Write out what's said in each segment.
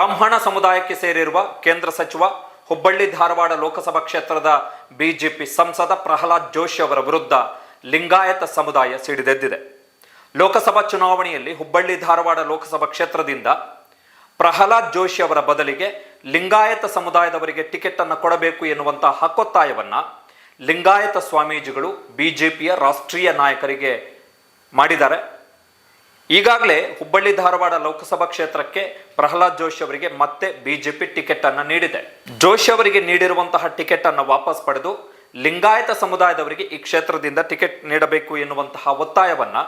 ಬ್ರಾಹ್ಮಣ ಸಮುದಾಯಕ್ಕೆ ಸೇರಿರುವ ಕೇಂದ್ರ ಸಚಿವ ಹುಬ್ಬಳ್ಳಿ ಧಾರವಾಡ ಲೋಕಸಭಾ ಕ್ಷೇತ್ರದ ಬಿಜೆಪಿ ಸಂಸದ ಪ್ರಹ್ಲಾದ್ ಜೋಶಿ ಅವರ ವಿರುದ್ಧ ಲಿಂಗಾಯತ ಸಮುದಾಯ ಸಿಡಿದೆದ್ದಿದೆ. ಲೋಕಸಭಾ ಚುನಾವಣೆಯಲ್ಲಿ ಹುಬ್ಬಳ್ಳಿ ಧಾರವಾಡ ಲೋಕಸಭಾ ಕ್ಷೇತ್ರದಿಂದ ಪ್ರಹ್ಲಾದ್ ಜೋಶಿ ಅವರ ಬದಲಿಗೆ ಲಿಂಗಾಯತ ಸಮುದಾಯದವರಿಗೆ ಟಿಕೆಟ್ ಅನ್ನು ಕೊಡಬೇಕು ಎನ್ನುವಂತಹ ಹಕ್ಕೊತ್ತಾಯವನ್ನ ಲಿಂಗಾಯತ ಸ್ವಾಮೀಜಿಗಳು ಬಿಜೆಪಿಯ ರಾಷ್ಟ್ರೀಯ ನಾಯಕರಿಗೆ ಮಾಡಿದ್ದಾರೆ. ಈಗಾಗಲೇ ಹುಬ್ಬಳ್ಳಿ ಧಾರವಾಡ ಲೋಕಸಭಾ ಕ್ಷೇತ್ರಕ್ಕೆ ಪ್ರಹ್ಲಾದ್ ಜೋಶಿ ಅವರಿಗೆ ಮತ್ತೆ ಬಿಜೆಪಿ ಟಿಕೆಟ್ ಅನ್ನು ನೀಡಿದೆ. ಜೋಶಿ ಅವರಿಗೆ ನೀಡಿರುವಂತಹ ಟಿಕೆಟ್ ಅನ್ನು ವಾಪಸ್ ಪಡೆದು ಲಿಂಗಾಯತ ಸಮುದಾಯದವರಿಗೆ ಈ ಕ್ಷೇತ್ರದಿಂದ ಟಿಕೆಟ್ ನೀಡಬೇಕು ಎನ್ನುವಂತಹ ಒತ್ತಾಯವನ್ನ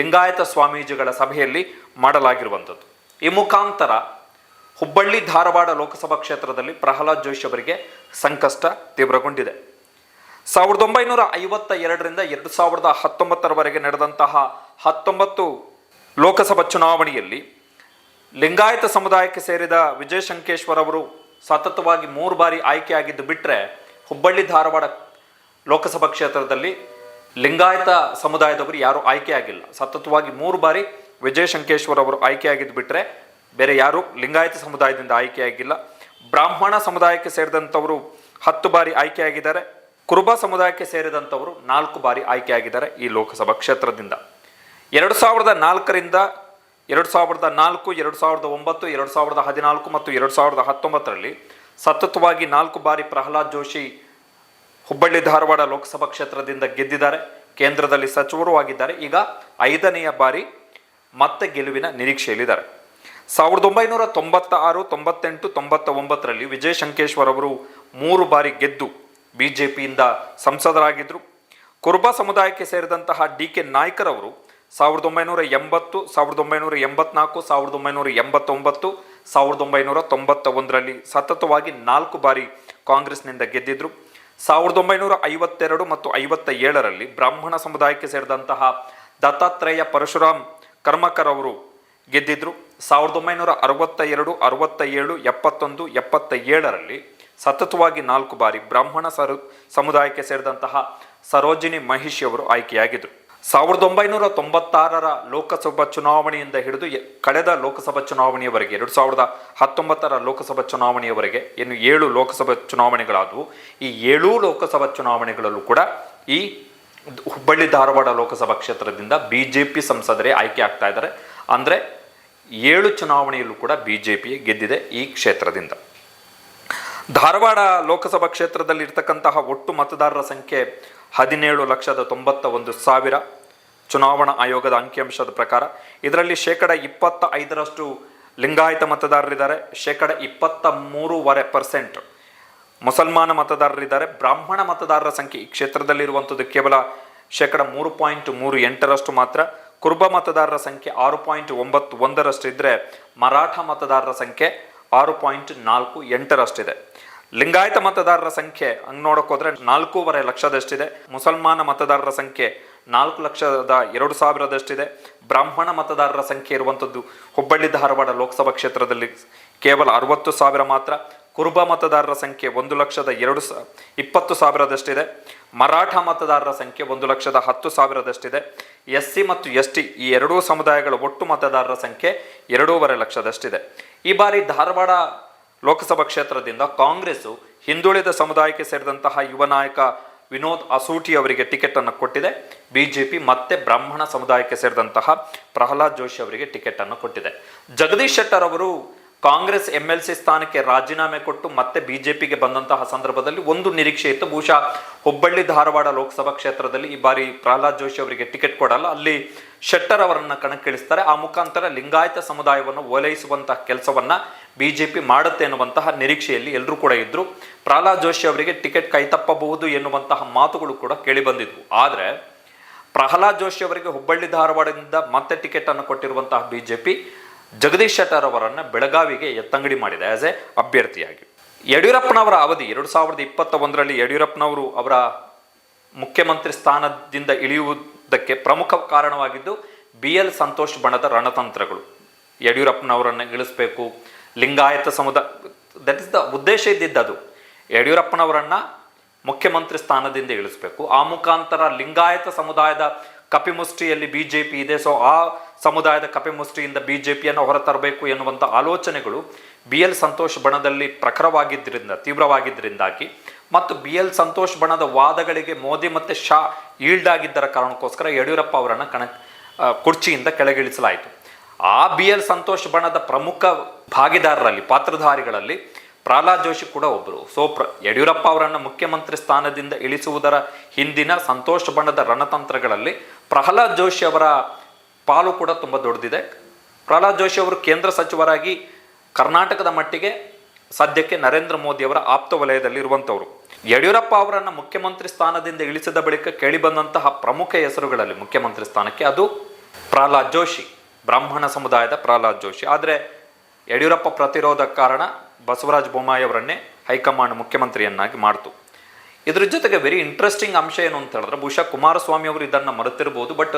ಲಿಂಗಾಯತ ಸ್ವಾಮೀಜಿಗಳ ಸಭೆಯಲ್ಲಿ ಮಾಡಲಾಗಿರುವಂಥದ್ದು. ಈ ಮುಖಾಂತರ ಹುಬ್ಬಳ್ಳಿ ಧಾರವಾಡ ಲೋಕಸಭಾ ಕ್ಷೇತ್ರದಲ್ಲಿ ಪ್ರಹ್ಲಾದ್ ಜೋಶಿ ಅವರಿಗೆ ಸಂಕಷ್ಟ ತೀವ್ರಗೊಂಡಿದೆ. ಸಾವಿರದ ಒಂಬೈನೂರ ಐವತ್ತ ಎರಡರಿಂದ ಎರಡು ಸಾವಿರದ ಹತ್ತೊಂಬತ್ತರವರೆಗೆ ನಡೆದಂತಹ ಹತ್ತೊಂಬತ್ತು ಲೋಕಸಭಾ ಚುನಾವಣೆಯಲ್ಲಿ ಲಿಂಗಾಯತ ಸಮುದಾಯಕ್ಕೆ ಸೇರಿದ ವಿಜಯ ಶಂಕೇಶ್ವರ್ ಅವರು ಸತತವಾಗಿ ಮೂರು ಬಾರಿ ಆಯ್ಕೆಯಾಗಿದ್ದು ಬಿಟ್ಟರೆ ಹುಬ್ಬಳ್ಳಿ, ಧಾರವಾಡ ಲೋಕಸಭಾ ಕ್ಷೇತ್ರದಲ್ಲಿ ಲಿಂಗಾಯತ ಸಮುದಾಯದವರು ಯಾರೂ ಆಯ್ಕೆಯಾಗಿಲ್ಲ. ಸತತವಾಗಿ ಮೂರು ಬಾರಿ ವಿಜಯ ಶಂಕೇಶ್ವರ್ ಅವರು ಆಯ್ಕೆಯಾಗಿದ್ದು ಬಿಟ್ಟರೆ ಬೇರೆ ಯಾರೂ ಲಿಂಗಾಯತ ಸಮುದಾಯದಿಂದ ಆಯ್ಕೆಯಾಗಿಲ್ಲ. ಬ್ರಾಹ್ಮಣ ಸಮುದಾಯಕ್ಕೆ ಸೇರಿದಂಥವರು ಹತ್ತು ಬಾರಿ ಆಯ್ಕೆಯಾಗಿದ್ದಾರೆ. ಕುರುಬ ಸಮುದಾಯಕ್ಕೆ ಸೇರಿದಂಥವರು ನಾಲ್ಕು ಬಾರಿ ಆಯ್ಕೆಯಾಗಿದ್ದಾರೆ ಈ ಲೋಕಸಭಾ ಕ್ಷೇತ್ರದಿಂದ. ಎರಡು ಸಾವಿರದ ನಾಲ್ಕರಿಂದ ಎರಡು ಸಾವಿರದ ನಾಲ್ಕು, ಎರಡು ಸಾವಿರದ ಒಂಬತ್ತು, ಎರಡು ಸಾವಿರದ ಹದಿನಾಲ್ಕು ಮತ್ತು ಎರಡು ಸಾವಿರದ ಹತ್ತೊಂಬತ್ತರಲ್ಲಿ ಸತತವಾಗಿ ನಾಲ್ಕು ಬಾರಿ ಪ್ರಹ್ಲಾದ್ ಜೋಶಿ ಹುಬ್ಬಳ್ಳಿ ಧಾರವಾಡ ಲೋಕಸಭಾ ಕ್ಷೇತ್ರದಿಂದ ಗೆದ್ದಿದ್ದಾರೆ. ಕೇಂದ್ರದಲ್ಲಿ ಸಚಿವರು ಆಗಿದ್ದಾರೆ. ಈಗ ಐದನೆಯ ಬಾರಿ ಮತ್ತೆ ಗೆಲುವಿನ ನಿರೀಕ್ಷೆಯಲ್ಲಿದ್ದಾರೆ. ಸಾವಿರದ ಒಂಬೈನೂರ ತೊಂಬತ್ತ ಆರು ತೊಂಬತ್ತೆಂಟು ತೊಂಬತ್ತ ಒಂಬತ್ತರಲ್ಲಿ ವಿಜಯ್ ಶಂಕೇಶ್ವರ್ ಅವರು ಮೂರು ಬಾರಿ ಗೆದ್ದು ಬಿಜೆಪಿಯಿಂದ ಸಂಸದರಾಗಿದ್ದರು ಕುರುಬ ಸಮುದಾಯಕ್ಕೆ ಸೇರಿದಂತಹ ಡಿ ಕೆ ನಾಯ್ಕರವರು ಸಾವಿರದ ಒಂಬೈನೂರ ಎಂಬತ್ತು, ಸಾವಿರದ ಒಂಬೈನೂರ ಎಂಬತ್ನಾಲ್ಕು, ಸಾವಿರದ ಒಂಬೈನೂರ ಎಂಬತ್ತೊಂಬತ್ತು, ಸಾವಿರದ ಒಂಬೈನೂರ ತೊಂಬತ್ತ ಒಂದರಲ್ಲಿ ಸತತವಾಗಿ ನಾಲ್ಕು ಬಾರಿ ಕಾಂಗ್ರೆಸ್ನಿಂದ ಗೆದ್ದಿದ್ರು. ಸಾವಿರದ ಒಂಬೈನೂರ ಐವತ್ತೆರಡು ಮತ್ತು ಐವತ್ತ ಏಳರಲ್ಲಿ ಬ್ರಾಹ್ಮಣ ಸಮುದಾಯಕ್ಕೆ ಸೇರಿದಂತಹ ದತ್ತಾತ್ರೇಯ ಪರಶುರಾಮ್ ಕರ್ಮಕರ್ ಅವರು ಗೆದ್ದಿದ್ರು. ಸಾವಿರದ ಒಂಬೈನೂರ ಅರವತ್ತ ಎರಡು ಅರವತ್ತ ಏಳು ಎಪ್ಪತ್ತೊಂದು ಎಪ್ಪತ್ತ ಏಳರಲ್ಲಿ ಸತತವಾಗಿ ನಾಲ್ಕು ಬಾರಿ ಬ್ರಾಹ್ಮಣ ಸರು, ಸಮುದಾಯಕ್ಕೆ ಸೇರಿದಂತಹ ಸರೋಜಿನಿ ಮಹಿಷಿ ಅವರು ಆಯ್ಕೆಯಾಗಿದ್ದರು ಸಾವಿರದ ಒಂಬೈನೂರ ತೊಂಬತ್ತಾರರ ಲೋಕಸಭಾ ಚುನಾವಣೆಯಿಂದ ಹಿಡಿದು ಕಳೆದ ಲೋಕಸಭಾ ಚುನಾವಣೆಯವರೆಗೆ, ಎರಡು ಸಾವಿರದ ಹತ್ತೊಂಬತ್ತರ ಲೋಕಸಭಾ ಚುನಾವಣೆಯವರೆಗೆ ಏನು ಏಳು ಲೋಕಸಭಾ ಚುನಾವಣೆಗಳಾದವು. ಈ ಏಳು ಲೋಕಸಭಾ ಚುನಾವಣೆಗಳಲ್ಲೂ ಕೂಡ ಈ ಹುಬ್ಬಳ್ಳಿ ಧಾರವಾಡ ಲೋಕಸಭಾ ಕ್ಷೇತ್ರದಿಂದ ಬಿ ಜೆ ಪಿ ಸಂಸದರೇ ಆಯ್ಕೆ ಆಗ್ತಾ ಇದ್ದಾರೆ. ಅಂದರೆ ಏಳು ಚುನಾವಣೆಯಲ್ಲೂ ಕೂಡ ಬಿ ಜೆ ಪಿ ಗೆದ್ದಿದೆ ಈ ಕ್ಷೇತ್ರದಿಂದ. ಧಾರವಾಡ ಲೋಕಸಭಾ ಕ್ಷೇತ್ರದಲ್ಲಿ ಇರ್ತಕ್ಕಂತಹ ಒಟ್ಟು ಮತದಾರರ ಸಂಖ್ಯೆ ಹದಿನೇಳು ಲಕ್ಷದ ತೊಂಬತ್ತ ಒಂದು ಸಾವಿರ ಚುನಾವಣಾ ಆಯೋಗದ ಅಂಕಿಅಂಶದ ಪ್ರಕಾರ. ಇದರಲ್ಲಿ ಶೇಕಡ ಇಪ್ಪತ್ತ ಐದರಷ್ಟು ಲಿಂಗಾಯತ ಮತದಾರರಿದ್ದಾರೆ. ಶೇಕಡ ಇಪ್ಪತ್ತ ಮೂರುವರೆ ಪರ್ಸೆಂಟ್ ಮುಸಲ್ಮಾನ ಮತದಾರರಿದ್ದಾರೆ. ಬ್ರಾಹ್ಮಣ ಮತದಾರರ ಸಂಖ್ಯೆ ಈ ಕ್ಷೇತ್ರದಲ್ಲಿರುವಂಥದ್ದು ಕೇವಲ ಶೇಕಡ ಮೂರು ಪಾಯಿಂಟ್ ಮೂರು ಎಂಟರಷ್ಟು ಮಾತ್ರ. ಕುರುಬ ಮತದಾರರ ಸಂಖ್ಯೆ ಆರು ಪಾಯಿಂಟ್ ಒಂಬತ್ತು ಒಂದರಷ್ಟು ಇದ್ದರೆ ಮರಾಠ ಮತದಾರರ ಸಂಖ್ಯೆ ಆರು ಪಾಯಿಂಟ್ ನಾಲ್ಕು ಎಂಟರಷ್ಟಿದೆ. ಲಿಂಗಾಯತ ಮತದಾರರ ಸಂಖ್ಯೆ, ಹಂಗೆ ನೋಡೋಕೆ ಹೋದ್ರೆ ನಾಲ್ಕೂವರೆ ಲಕ್ಷದಷ್ಟಿದೆ. ಮುಸಲ್ಮಾನ ಮತದಾರರ ಸಂಖ್ಯೆ ನಾಲ್ಕು ಲಕ್ಷದ ಎರಡು ಸಾವಿರದಷ್ಟಿದೆ. ಬ್ರಾಹ್ಮಣ ಮತದಾರರ ಸಂಖ್ಯೆ ಇರುವಂಥದ್ದು ಹುಬ್ಬಳ್ಳಿ, ಧಾರವಾಡ ಲೋಕಸಭಾ ಕ್ಷೇತ್ರದಲ್ಲಿ ಕೇವಲ ಅರವತ್ತು ಸಾವಿರ ಮಾತ್ರ. ಕುರುಬ ಮತದಾರರ ಸಂಖ್ಯೆ ಒಂದು ಲಕ್ಷದ ಎರಡು ಸ, ಇಪ್ಪತ್ತು ಸಾವಿರದಷ್ಟಿದೆ. ಮರಾಠ ಮತದಾರರ ಸಂಖ್ಯೆ ಒಂದು ಲಕ್ಷದ ಹತ್ತು ಸಾವಿರದಷ್ಟಿದೆ. ಎಸ್ ಸಿ ಮತ್ತು ಎಸ್ ಟಿ ಈ ಎರಡೂ ಸಮುದಾಯಗಳ ಒಟ್ಟು ಮತದಾರರ ಸಂಖ್ಯೆ ಎರಡೂವರೆ ಲಕ್ಷದಷ್ಟಿದೆ. ಈ ಬಾರಿ ಧಾರವಾಡ ಲೋಕಸಭಾ ಕ್ಷೇತ್ರದಿಂದ ಕಾಂಗ್ರೆಸ್ಸು ಹಿಂದುಳಿದ ಸಮುದಾಯಕ್ಕೆ ಸೇರಿದಂತಹ ಯುವ ನಾಯಕ ವಿನೋದ್ ಅಸೂಟಿ ಅವರಿಗೆ ಟಿಕೆಟ್ ಅನ್ನು ಕೊಟ್ಟಿದೆ. ಬಿಜೆಪಿ ಮತ್ತೆ ಬ್ರಾಹ್ಮಣ ಸಮುದಾಯಕ್ಕೆ ಸೇರಿದಂತಹ ಪ್ರಹ್ಲಾದ್ ಜೋಶಿ ಅವರಿಗೆ ಟಿಕೆಟ್ ಅನ್ನು ಕೊಟ್ಟಿದೆ. ಜಗದೀಶ್ ಶೆಟ್ಟರ್ ಅವರು ಕಾಂಗ್ರೆಸ್ ಎಂ ಎಲ್ ಸಿ ಸ್ಥಾನಕ್ಕೆ ರಾಜೀನಾಮೆ ಕೊಟ್ಟು ಮತ್ತೆ ಬಿಜೆಪಿಗೆ ಬಂದಂತಹ ಸಂದರ್ಭದಲ್ಲಿ ಒಂದು ನಿರೀಕ್ಷೆ ಇತ್ತು. ಬಹುಶಃ ಹುಬ್ಬಳ್ಳಿ ಧಾರವಾಡ ಲೋಕಸಭಾ ಕ್ಷೇತ್ರದಲ್ಲಿ ಈ ಬಾರಿ ಪ್ರಹ್ಲಾದ್ ಜೋಶಿ ಅವರಿಗೆ ಟಿಕೆಟ್ ಕೊಡಲ್ಲ. ಅಲ್ಲಿ ಶೆಟ್ಟರ್ ಅವರನ್ನ ಕಣಕ್ಕಿಳಿಸ್ತಾರೆ. ಆ ಮುಖಾಂತರ ಲಿಂಗಾಯತ ಸಮುದಾಯವನ್ನು ಓಲೈಸುವಂತಹ ಕೆಲಸವನ್ನ ಬಿಜೆಪಿ ಮಾಡುತ್ತೆ ಎನ್ನುವಂತಹ ನಿರೀಕ್ಷೆಯಲ್ಲಿ ಎಲ್ಲರೂ ಕೂಡ ಇದ್ದರು ಪ್ರಹ್ಲಾದ್ ಜೋಶಿ ಅವರಿಗೆ ಟಿಕೆಟ್ ಕೈತಪ್ಪಬಹುದು ಎನ್ನುವಂತಹ ಮಾತುಗಳು ಕೂಡ ಕೇಳಿ ಬಂದಿದ್ವು. ಆದರೆ ಪ್ರಹ್ಲಾದ್ ಜೋಶಿ ಅವರಿಗೆ ಹುಬ್ಬಳ್ಳಿ ಧಾರವಾಡದಿಂದ ಮತ್ತೆ ಟಿಕೆಟ್ ಅನ್ನು ಕೊಟ್ಟಿರುವಂತಹ ಬಿಜೆಪಿ ಜಗದೀಶ್ ಶೆಟ್ಟರ್ ಅವರನ್ನು ಬೆಳಗಾವಿಗೆ ಎತ್ತಂಗಡಿ ಮಾಡಿದೆ ಆಸ್ ಎ ಅಭ್ಯರ್ಥಿಯಾಗಿ. ಯಡಿಯೂರಪ್ಪನವರ ಅವಧಿ ಎರಡು ಸಾವಿರದ ಇಪ್ಪತ್ತ ಒಂದರಲ್ಲಿ ಯಡಿಯೂರಪ್ಪನವರು ಅವರ ಮುಖ್ಯಮಂತ್ರಿ ಸ್ಥಾನದಿಂದ ಇಳಿಯುವುದಕ್ಕೆ ಪ್ರಮುಖ ಕಾರಣವಾಗಿದ್ದು, ಬಿ ಎಲ್ ಸಂತೋಷ್ ಬಣದ ರಣತಂತ್ರಗಳು. ಯಡಿಯೂರಪ್ಪನವರನ್ನು ಇಳಿಸ್ಬೇಕು ಲಿಂಗಾಯತ ಸಮುದಾಯ ದಟ್ ಇಸ್ ದ ಉದ್ದೇಶ ಇದ್ದಿದ್ದದು ಯಡಿಯೂರಪ್ಪನವರನ್ನು ಮುಖ್ಯಮಂತ್ರಿ ಸ್ಥಾನದಿಂದ ಇಳಿಸಬೇಕು. ಆ ಮುಖಾಂತರ ಲಿಂಗಾಯತ ಸಮುದಾಯದ ಕಪಿಮುಷ್ಟಿಯಲ್ಲಿ ಬಿ ಜೆ ಪಿ ಇದೆ. ಸೊ ಆ ಸಮುದಾಯದ ಕಪಿಮುಷ್ಟಿಯಿಂದ ಬಿ ಜೆ ಪಿಯನ್ನು ಹೊರತರಬೇಕು ಎನ್ನುವಂಥ ಆಲೋಚನೆಗಳು ಬಿ ಎಲ್ ಸಂತೋಷ್ ಬಣದಲ್ಲಿ ಪ್ರಖರವಾಗಿದ್ದರಿಂದ ತೀವ್ರವಾಗಿದ್ದರಿಂದಾಗಿ ಮತ್ತು ಬಿ ಎಲ್ ಸಂತೋಷ್ ಬಣದ ವಾದಗಳಿಗೆ ಮೋದಿ ಮತ್ತು ಶಾ ಈಲ್ಡ್ ಆಗಿದ್ದರ ಕಾರಣಕ್ಕೋಸ್ಕರ ಯಡಿಯೂರಪ್ಪ ಅವರನ್ನು ಕಣ ಕುರ್ಚಿಯಿಂದ ಕೆಳಗಿಳಿಸಲಾಯಿತು. ಆ ಬಿ ಎಲ್ ಸಂತೋಷ್ ಬಣದ ಪ್ರಮುಖ ಭಾಗಿದಾರರಲ್ಲಿ, ಪಾತ್ರಧಾರಿಗಳಲ್ಲಿ ಪ್ರಹ್ಲಾದ್ ಜೋಶಿ ಕೂಡ ಒಬ್ಬರು ಸೊ ಪ್ರ, ಯಡಿಯೂರಪ್ಪ ಅವರನ್ನು ಮುಖ್ಯಮಂತ್ರಿ ಸ್ಥಾನದಿಂದ ಇಳಿಸುವುದರ ಹಿಂದಿನ ಸಂತೋಷ್ ಬಣದ ರಣತಂತ್ರಗಳಲ್ಲಿ ಪ್ರಹ್ಲಾದ್ ಜೋಶಿ ಅವರ ಪಾಲು ಕೂಡ ತುಂಬ ದೊಡ್ಡದಿದೆ. ಪ್ರಹ್ಲಾದ್ ಜೋಶಿ ಅವರು ಕೇಂದ್ರ ಸಚಿವರಾಗಿ ಕರ್ನಾಟಕದ ಮಟ್ಟಿಗೆ ಸದ್ಯಕ್ಕೆ ನರೇಂದ್ರ ಮೋದಿ ಅವರ ಆಪ್ತ ವಲಯದಲ್ಲಿ ಇರುವಂಥವರು. ಯಡಿಯೂರಪ್ಪ ಅವರನ್ನು ಮುಖ್ಯಮಂತ್ರಿ ಸ್ಥಾನದಿಂದ ಇಳಿಸಿದ ಬಳಿಕ ಕೇಳಿಬಂದಂತಹ ಪ್ರಮುಖ ಹೆಸರುಗಳಲ್ಲಿ ಮುಖ್ಯಮಂತ್ರಿ ಸ್ಥಾನಕ್ಕೆ ಅದು ಪ್ರಹ್ಲಾದ್ ಜೋಶಿ. ಬ್ರಾಹ್ಮಣ ಸಮುದಾಯದ ಪ್ರಹ್ಲಾದ್ ಜೋಶಿ. ಆದರೆ ಯಡಿಯೂರಪ್ಪ ಪ್ರತಿರೋಧ ಕಾರಣ ಬಸವರಾಜ ಬೊಮ್ಮಾಯಿ ಅವರನ್ನೇ ಹೈಕಮಾಂಡ್ ಮುಖ್ಯಮಂತ್ರಿಯನ್ನಾಗಿ ಮಾಡ್ತು. ಇದ್ರ ಜೊತೆಗೆ ವೆರಿ ಇಂಟ್ರೆಸ್ಟಿಂಗ್ ಅಂಶ ಏನು ಅಂತ ಹೇಳಿದ್ರೆ ಬಹುಶಃ ಕುಮಾರಸ್ವಾಮಿ ಅವರು ಇದನ್ನು ಮರೆತಿರ್ಬೋದು ಬಟ್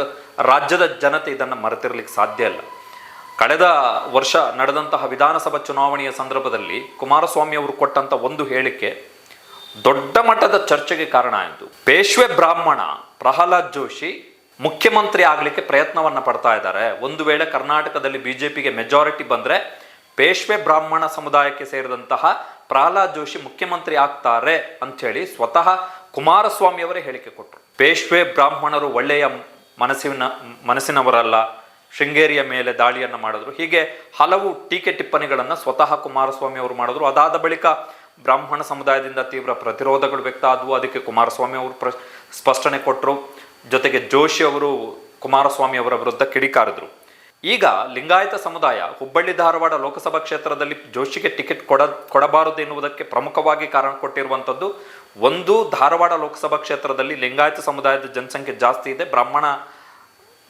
ರಾಜ್ಯದ ಜನತೆ ಇದನ್ನು ಮರೆತಿರ್ಲಿಕ್ಕೆ ಸಾಧ್ಯ ಇಲ್ಲ. ಕಳೆದ ವರ್ಷ ನಡೆದಂತಹ ವಿಧಾನಸಭಾ ಚುನಾವಣೆಯ ಸಂದರ್ಭದಲ್ಲಿ ಕುಮಾರಸ್ವಾಮಿ ಅವರು ಕೊಟ್ಟಂತ ಒಂದು ಹೇಳಿಕೆ, ದೊಡ್ಡ ಮಟ್ಟದ ಚರ್ಚೆಗೆ ಕಾರಣ ಆಯಿತು. ಪೇಶ್ವೆ ಬ್ರಾಹ್ಮಣ ಪ್ರಹ್ಲಾದ್ ಜೋಶಿ ಮುಖ್ಯಮಂತ್ರಿ ಆಗಲಿಕ್ಕೆ ಪ್ರಯತ್ನವನ್ನು ಪಡ್ತಾ ಇದ್ದಾರೆ. ಒಂದು ವೇಳೆ ಕರ್ನಾಟಕದಲ್ಲಿ ಬಿ ಜೆ ಪಿಗೆ ಮೆಜಾರಿಟಿ ಬಂದರೆ ಪೇಶ್ವೆ ಬ್ರಾಹ್ಮಣ ಸಮುದಾಯಕ್ಕೆ ಸೇರಿದಂತಹ ಪ್ರಹ್ಲಾದ್ ಜೋಶಿ ಮುಖ್ಯಮಂತ್ರಿ ಆಗ್ತಾರೆ ಅಂಥೇಳಿ ಸ್ವತಃ ಕುಮಾರಸ್ವಾಮಿ ಅವರೇ ಹೇಳಿಕೆ ಕೊಟ್ಟರು ಪೇಶ್ವೆ ಬ್ರಾಹ್ಮಣರು ಒಳ್ಳೆಯ ಮನಸ್ಸಿನ, ಮನಸ್ಸಿನವರಲ್ಲ, ಶೃಂಗೇರಿಯ ಮೇಲೆ ದಾಳಿಯನ್ನು ಮಾಡಿದ್ರು. ಹೀಗೆ ಹಲವು ಟೀಕೆ ಟಿಪ್ಪಣಿಗಳನ್ನು ಸ್ವತಃ ಕುಮಾರಸ್ವಾಮಿ ಅವರು ಮಾಡಿದ್ರು. ಅದಾದ ಬಳಿಕ ಬ್ರಾಹ್ಮಣ ಸಮುದಾಯದಿಂದ ತೀವ್ರ ಪ್ರತಿರೋಧಗಳು ವ್ಯಕ್ತ ಆದವು. ಅದಕ್ಕೆ ಕುಮಾರಸ್ವಾಮಿ ಅವರು ಸ್ಪಷ್ಟನೆ ಕೊಟ್ಟರು ಜೊತೆಗೆ ಜೋಶಿ ಅವರು, ಕುಮಾರಸ್ವಾಮಿ ಅವರ ವಿರುದ್ಧ ಕಿಡಿಕಾರಿದ್ರು. ಈಗ ಲಿಂಗಾಯತ ಸಮುದಾಯ ಹುಬ್ಬಳ್ಳಿ ಧಾರವಾಡ ಲೋಕಸಭಾ ಕ್ಷೇತ್ರದಲ್ಲಿ ಜೋಶಿಗೆ ಟಿಕೆಟ್ ಕೊಡ, ಕೊಡಬಾರದು ಎನ್ನುವುದಕ್ಕೆ ಪ್ರಮುಖವಾಗಿ ಕಾರಣ ಕೊಟ್ಟಿರುವಂಥದ್ದು, ಒಂದು ಧಾರವಾಡ ಲೋಕಸಭಾ ಕ್ಷೇತ್ರದಲ್ಲಿ ಲಿಂಗಾಯತ ಸಮುದಾಯದ ಜನಸಂಖ್ಯೆ ಜಾಸ್ತಿ ಇದೆ, ಬ್ರಾಹ್ಮಣ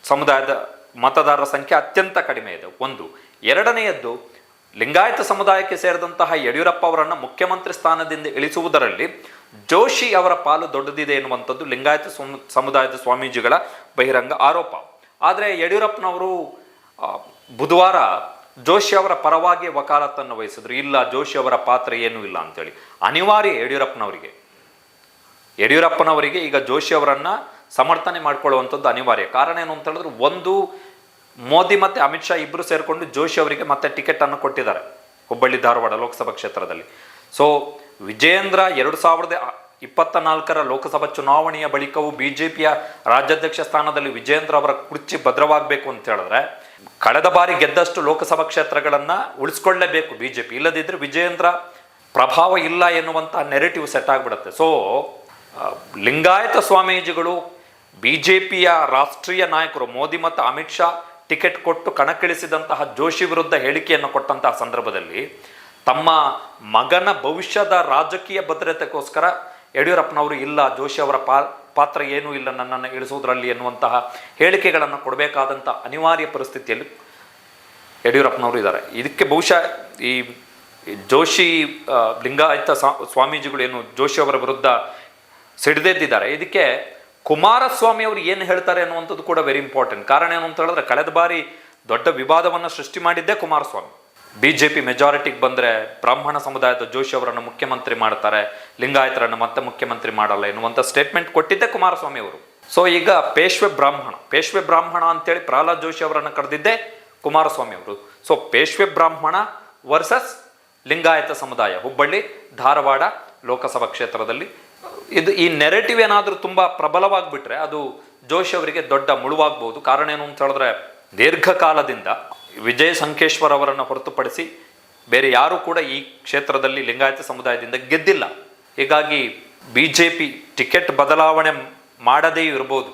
ಸಮುದಾಯದ ಮತದಾರರ ಸಂಖ್ಯೆ ಅತ್ಯಂತ ಕಡಿಮೆ ಇದೆ. ಒಂದು. ಎರಡನೆಯದ್ದು, ಲಿಂಗಾಯತ ಸಮುದಾಯಕ್ಕೆ ಸೇರಿದಂತಹ ಯಡಿಯೂರಪ್ಪ ಅವರನ್ನು ಮುಖ್ಯಮಂತ್ರಿ ಸ್ಥಾನದಿಂದ ಇಳಿಸುವುದರಲ್ಲಿ ಜೋಶಿ ಅವರ ಪಾಲು ದೊಡ್ಡದಿದೆ ಎನ್ನುವಂಥದ್ದು ಲಿಂಗಾಯತ ಸಮ- ಸಮುದಾಯದ ಸ್ವಾಮೀಜಿಗಳ ಬಹಿರಂಗ ಆರೋಪ. ಆದರೆ ಯಡಿಯೂರಪ್ಪನವರು ಬುಧವಾರ ಜೋಶಿ ಅವರ ಪರವಾಗಿ ವಕಾಲತ್ತನ್ನು ವಹಿಸಿದ್ರು. ಇಲ್ಲ, ಜೋಶಿ ಅವರ ಪಾತ್ರ ಏನೂ ಇಲ್ಲ ಅಂತೇಳಿ. ಅನಿವಾರ್ಯ ಯಡಿಯೂರಪ್ಪನವರಿಗೆ. ಯಡಿಯೂರಪ್ಪನವರಿಗೆ ಈಗ ಜೋಶಿ ಅವರನ್ನ ಸಮರ್ಥನೆ ಮಾಡಿಕೊಳ್ಳುವಂಥದ್ದು ಅನಿವಾರ್ಯ. ಕಾರಣ ಏನು ಅಂತ ಹೇಳಿದ್ರೆ, ಒಂದು, ಮೋದಿ ಮತ್ತೆ ಅಮಿತ್ ಶಾ ಇಬ್ಬರು ಸೇರಿಕೊಂಡು ಜೋಶಿ ಅವರಿಗೆ ಮತ್ತೆ ಟಿಕೆಟ್ ಅನ್ನು ಕೊಟ್ಟಿದ್ದಾರೆ. ಹುಬ್ಬಳ್ಳಿ ಧಾರವಾಡ ಲೋಕಸಭಾ ಕ್ಷೇತ್ರದಲ್ಲಿ. ಸೊ ವಿಜೇಂದ್ರ ಎರಡು ಸಾವಿರದ ಇಪ್ಪತ್ತ ನಾಲ್ಕರ ಲೋಕಸಭಾ ಚುನಾವಣೆಯ ಬಳಿಕವೂ ಬಿಜೆಪಿಯ ರಾಜ್ಯಾಧ್ಯಕ್ಷ ಸ್ಥಾನದಲ್ಲಿ ವಿಜಯೇಂದ್ರ ಅವರ ಕುರ್ಚಿ ಭದ್ರವಾಗಬೇಕು ಅಂತ ಹೇಳಿದ್ರೆ, ಕಳೆದ ಬಾರಿ ಗೆದ್ದಷ್ಟು ಲೋಕಸಭಾ ಕ್ಷೇತ್ರಗಳನ್ನು ಉಳಿಸ್ಕೊಳ್ಳೇಬೇಕು ಬಿಜೆಪಿ. ಇಲ್ಲದಿದ್ದರೆ ವಿಜೇಂದ್ರ ಪ್ರಭಾವ ಇಲ್ಲ ಎನ್ನುವಂಥ ನೆರೆಟಿವ್ ಸೆಟ್ ಆಗಿಬಿಡುತ್ತೆ. ಸೊ ಲಿಂಗಾಯತ ಸ್ವಾಮೀಜಿಗಳು ಬಿ ಜೆ ಪಿಯ ರಾಷ್ಟ್ರೀಯ ನಾಯಕರು, ಮೋದಿ ಮತ್ತು ಅಮಿತ್ ಶಾ ಟಿಕೆಟ್ ಕೊಟ್ಟು ಕಣಕ್ಕಿಳಿಸಿದಂತಹ ಜೋಶಿ ವಿರುದ್ಧ ಹೇಳಿಕೆಯನ್ನು ಕೊಟ್ಟಂತಹ ಸಂದರ್ಭದಲ್ಲಿ ತಮ್ಮ ಮಗನ ಭವಿಷ್ಯದ ರಾಜಕೀಯ ಭದ್ರತೆಗೋಸ್ಕರ ಯಡಿಯೂರಪ್ಪನವರು ಇಲ್ಲ, ಜೋಶಿ ಅವರ ಪಾ, ಪಾತ್ರ ಏನೂ ಇಲ್ಲ, ನನ್ನನ್ನು ಇಳಿಸುವುದರಲ್ಲಿ ಎನ್ನುವಂತಹ ಹೇಳಿಕೆಗಳನ್ನು ಕೊಡಬೇಕಾದಂಥ ಅನಿವಾರ್ಯ ಪರಿಸ್ಥಿತಿಯಲ್ಲಿ ಯಡಿಯೂರಪ್ಪನವರು ಇದ್ದಾರೆ. ಇದಕ್ಕೆ ಬಹುಶಃ ಈ ಜೋಶಿ ಲಿಂಗಾಯತ ಸ್ವಾ- ಸ್ವಾಮೀಜಿಗಳು ಏನು ಜೋಶಿ ಅವರ ವಿರುದ್ಧ ಸಿಡಿದೆದ್ದಿದ್ದಾರೆ. ಇದಕ್ಕೆ ಕುಮಾರಸ್ವಾಮಿ ಅವರು ಏನು ಹೇಳ್ತಾರೆ ಅನ್ನುವಂಥದ್ದು ಕೂಡ ವೆರಿ ಇಂಪಾರ್ಟೆಂಟ್ ಕಾರಣ ಏನು ಅಂತ ಹೇಳಿದ್ರೆ, ಕಳೆದ ಬಾರಿ ದೊಡ್ಡ ವಿವಾದವನ್ನು ಸೃಷ್ಟಿ ಮಾಡಿದ್ದೇ ಕುಮಾರಸ್ವಾಮಿ. ಬಿಜೆಪಿ ಮೆಜಾರಿಟಿಗೆ ಬಂದರೆ ಬ್ರಾಹ್ಮಣ ಸಮುದಾಯದ ಜೋಶಿ ಅವರನ್ನು ಮುಖ್ಯಮಂತ್ರಿ ಮಾಡ್ತಾರೆ, ಲಿಂಗಾಯತರನ್ನು ಮತ್ತೆ ಮುಖ್ಯಮಂತ್ರಿ ಮಾಡಲ್ಲ ಎನ್ನುವಂಥ ಸ್ಟೇಟ್ಮೆಂಟ್ ಕೊಟ್ಟಿದ್ದೆ ಕುಮಾರಸ್ವಾಮಿ ಅವರು. ಸೊ ಈಗ ಪೇಶ್ವೆ ಬ್ರಾಹ್ಮಣ ಪೇಶ್ವೆ ಬ್ರಾಹ್ಮಣ ಅಂತೇಳಿ ಪ್ರಹ್ಲಾದ್ ಜೋಶಿ ಅವರನ್ನು ಕರೆದಿದ್ದೇ ಕುಮಾರಸ್ವಾಮಿ ಅವರು. ಸೊ ಪೇಶ್ವೆ ಬ್ರಾಹ್ಮಣ ವರ್ಸಸ್ ಲಿಂಗಾಯತ ಸಮುದಾಯ, ಹುಬ್ಬಳ್ಳಿ, ಧಾರವಾಡ ಲೋಕಸಭಾ ಕ್ಷೇತ್ರದಲ್ಲಿ. ಇದು ಈ ನೆರೆಟಿವ್ ಏನಾದರೂ ತುಂಬ ಪ್ರಬಲವಾಗಿಬಿಟ್ರೆ ಅದು ಜೋಶಿ ಅವರಿಗೆ ದೊಡ್ಡ ಮುಳುವಾಗ್ಬೋದು. ಕಾರಣ ಏನು ಅಂತ ಹೇಳಿದ್ರೆ ದೀರ್ಘಕಾಲದಿಂದ ವಿಜಯ ಸಂಕೇಶ್ವರ್ ಅವರನ್ನು ಹೊರತುಪಡಿಸಿ ಬೇರೆ ಯಾರೂ ಕೂಡ ಈ ಕ್ಷೇತ್ರದಲ್ಲಿ ಲಿಂಗಾಯತ ಸಮುದಾಯದಿಂದ ಗೆದ್ದಿಲ್ಲ. ಹೀಗಾಗಿ ಬಿ ಜೆ ಪಿ ಟಿಕೆಟ್ ಬದಲಾವಣೆ ಮಾಡದೇ ಇರ್ಬೋದು.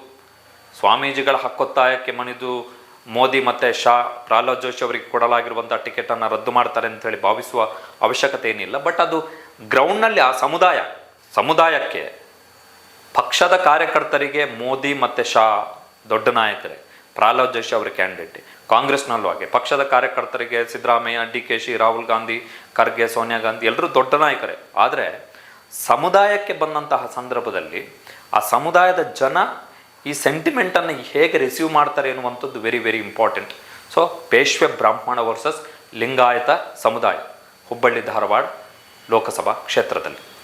ಸ್ವಾಮೀಜಿಗಳ ಹಕ್ಕೊತ್ತಾಯಕ್ಕೆ ಮಣಿದು ಮೋದಿ ಮತ್ತು ಶಾ ಪ್ರಹ್ಲಾದ್ ಜೋಶಿ ಅವರಿಗೆ ಕೊಡಲಾಗಿರುವಂಥ ಟಿಕೆಟನ್ನು ರದ್ದು ಮಾಡ್ತಾರೆ ಅಂತ ಹೇಳಿ ಭಾವಿಸುವ ಅವಶ್ಯಕತೆ ಏನಿಲ್ಲ. ಬಟ್ ಅದು ಗ್ರೌಂಡ್ನಲ್ಲಿ ಆ ಸಮುದಾಯ, ಸಮುದಾಯಕ್ಕೆ, ಪಕ್ಷದ ಕಾರ್ಯಕರ್ತರಿಗೆ ಮೋದಿ ಮತ್ತು ಶಾ ದೊಡ್ಡ ನಾಯಕರೇ, ಪ್ರಹ್ಲಾದ್ ಜೋಶಿ ಅವರ ಕ್ಯಾಂಡಿಡೇಟ್. ಕಾಂಗ್ರೆಸ್ನಲ್ಲೂ ಹಾಗೆ. ಪಕ್ಷದ ಕಾರ್ಯಕರ್ತರಿಗೆ Siddaramaiah, D K she, Rahul Gandhi, Kharge, Sonia Gandhi ಎಲ್ಲರೂ ದೊಡ್ಡ ನಾಯಕರೇ. ಆದರೆ ಸಮುದಾಯಕ್ಕೆ ಬಂದಂತಹ ಸಂದರ್ಭದಲ್ಲಿ ಆ ಸಮುದಾಯದ ಜನ ಈ ಸೆಂಟಿಮೆಂಟನ್ನು ಹೇಗೆ ರಿಸೀವ್ ಮಾಡ್ತಾರೆ ಎನ್ನುವಂಥದ್ದು very very important. So, Peshwa Brahmin versus Lingayat ಸಮುದಾಯ, ಹುಬ್ಬಳ್ಳಿ ಧಾರವಾಡ ಲೋಕಸಭಾ ಕ್ಷೇತ್ರದಲ್ಲಿ.